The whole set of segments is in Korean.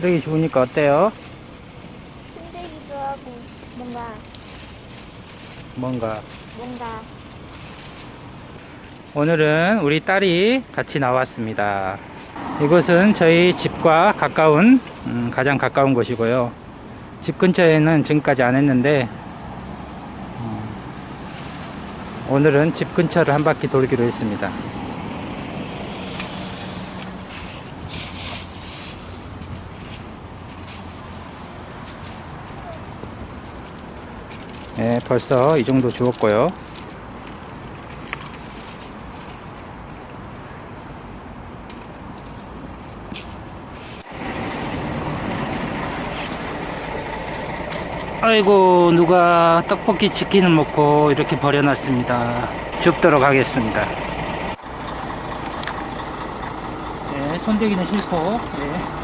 쓰레기 주우니까 어때요? 힘들기도 하고 뭔가 뭔가 뭔가 오늘은 우리 딸이 같이 나왔습니다. 이곳은 저희 집과 가까운 음, 가장 가까운 곳이고요. 집 근처에는 지금까지 안 했는데 음, 오늘은 집 근처를 한 바퀴 돌기로 했습니다. 네, 벌써 이 정도 주웠고요. 아이고 누가 떡볶이 치킨을 먹고 이렇게 버려놨습니다 줍도록 하겠습니다 네, 손대기는 싫고 네.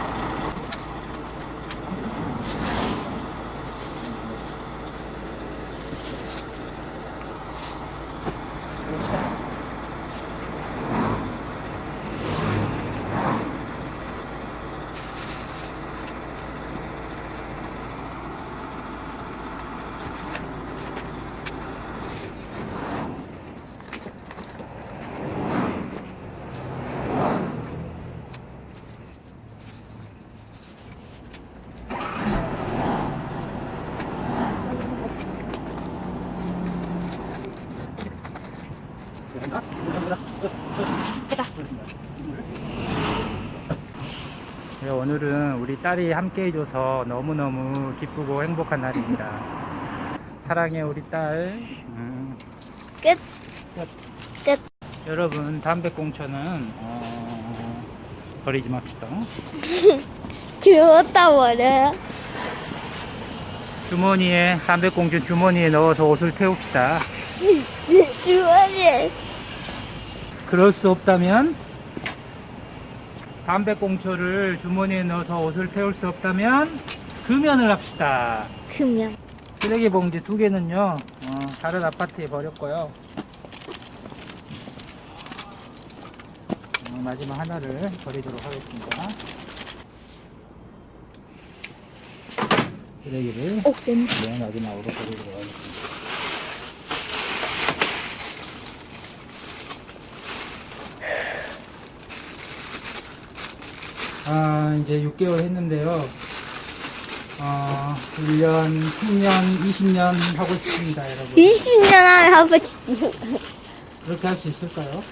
네, 오늘은 우리 딸이 함께 해줘서 너무너무 기쁘고 행복한 날입니다. 사랑해 우리 딸. 음, 끝. 끝. 여러분 담배꽁초는 어, 버리지 맙시다. 어디다 버려요? 주머니에 담배꽁초 주머니에 넣어서 옷을 태웁시다. 그럴 수 없다면 담배꽁초를 주머니에 넣어서 옷을 태울 수 없다면 금연을 합시다. 금연. 쓰레기 봉지 두 개는요 어, 다른 아파트에 버렸고요. 어, 마지막 하나를 버리도록 하겠습니다. 쓰레기를 오 냄새 네, 마지막으로 버리도록 하겠습니다 아 이제 6개월 했는데요 어, 1년, 10년, 20년 하고 싶습니다, 여러분. 20년 안에 하고 싶어 그렇게 할 수 있을까요?